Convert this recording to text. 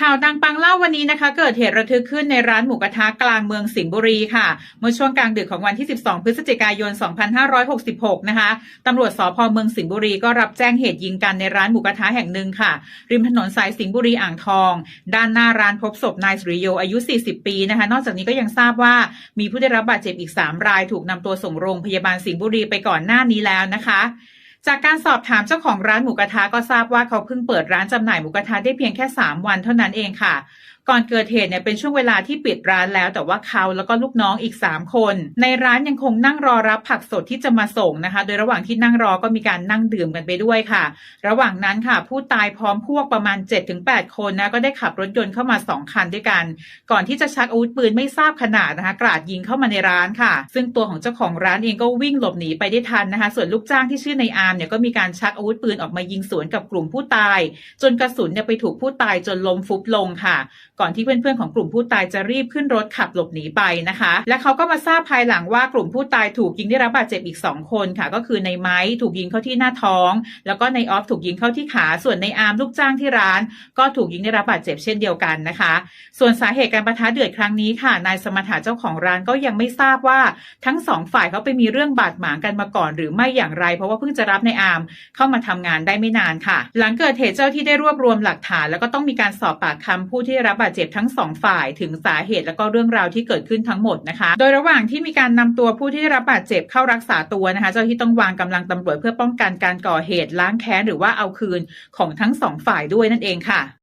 ข่าวดังปังเล่าวันนี้นะคะ เกิดเหตุระทึกขึ้นในร้านหมูกระทะกลางเมืองสิงห์บุรีค่ะ เมื่อช่วงกลางดึกของวันที่ 12 พฤศจิกายน 2566 นะคะตำรวจสพเมืองสิงห์บุรีก็รับแจ้งเหตุยิงกันในร้านหมูกระทะแห่งหนึ่งค่ะ ริมถนนสายสิงห์บุรีอ่างทอง ด้านหน้าร้านพบศพนายสุริโยอายุ 40 ปีนะคะ นอกจากนี้ก็ยังทราบว่ามีผู้ได้รับบาดเจ็บอีก 3 รายถูกนำตัวส่งโรงพยาบาลสิงห์บุรีไปก่อนหน้านี้แล้วนะคะ จากการสอบถามเจ้าของร้านหมูกระทะก็ทราบว่าเขาเพิ่งเปิดร้านจำหน่ายหมูกระทะได้เพียงแค่ 3 วันเท่านั้นเองค่ะ ก่อนเกิดเหตุเนี่ยเป็นช่วงเวลาที่ปิดร้านแล้ว แต่ว่าเขาแล้วก็ลูกน้องอีก 3 คน ในร้านยังคงนั่งรอรับผักสดที่จะมาส่งนะคะ โดยระหว่างที่นั่งรอก็มีการนั่งดื่มกันไปด้วยค่ะ ระหว่างนั้นค่ะ ผู้ตายพร้อมพวกประมาณ 7-8 คนนะก็ได้ขับรถยนต์เข้ามา 2 คันด้วยกัน ก่อนที่จะชักอาวุธปืนไม่ทราบขนาดนะคะ กราดยิงเข้ามาในร้านค่ะ ซึ่งตัวของเจ้าของร้านเองก็วิ่งหลบหนีไปได้ทันนะคะ ส่วนลูกจ้างที่ชื่อในอาร์มเนี่ยก็มีการชักอาวุธปืนออกมายิงสวนกับกลุ่มผู้ตาย จนกระสุนเนี่ยไปถูกผู้ตายจนล้มฟุบลงค่ะก่อนที่เพื่อนๆของกลุ่มผู้ตายจะรีบขึ้นรถขับหลบหนีไปนะคะ และเขาก็มาทราบภายหลังว่ากลุ่มผู้ตายถูกยิงได้รับบาดเจ็บอีก 2 คนค่ะ ก็คือในไม้ถูกยิงเข้าที่หน้าท้อง แล้วก็ในออฟถูกยิงเข้าที่ขา ส่วนในอาร์มลูกจ้างที่ร้าน ก็ถูกยิงได้รับบาดเจ็บเช่นเดียวกันนะคะ ส่วนสาเหตุการประทะเดือดครั้งนี้ค่ะ นายสมถะเจ้าของร้านก็ยังไม่ทราบว่าทั้งสองฝ่ายเขาไปมีเรื่องบาดหมางกันมาก่อน หรือไม่อย่างไร เพราะว่าเพิ่งจะรับในอาร์มเข้ามาทำงานได้ไม่นานค่ะ หลังเกิดเหตุเจ้าที่ได้รวบรวมหลักฐาน แล้วก็ต้องมีการสอบปากคำผู้ที่ได้รับบาดเจ็บทั้งสองฝ่ายถึงสาเหตุและก็เรื่องราวที่เกิดขึ้นทั้งหมดนะคะ โดยระหว่างที่มีการนำตัวผู้ที่ได้รับบาดเจ็บเข้ารักษาตัวนะคะ เจ้าหน้าที่ต้องวางกำลังตำรวจเพื่อป้องกันการก่อเหตุล้างแค้นหรือว่าเอาคืนของทั้งสองฝ่ายด้วยนั่นเองค่ะ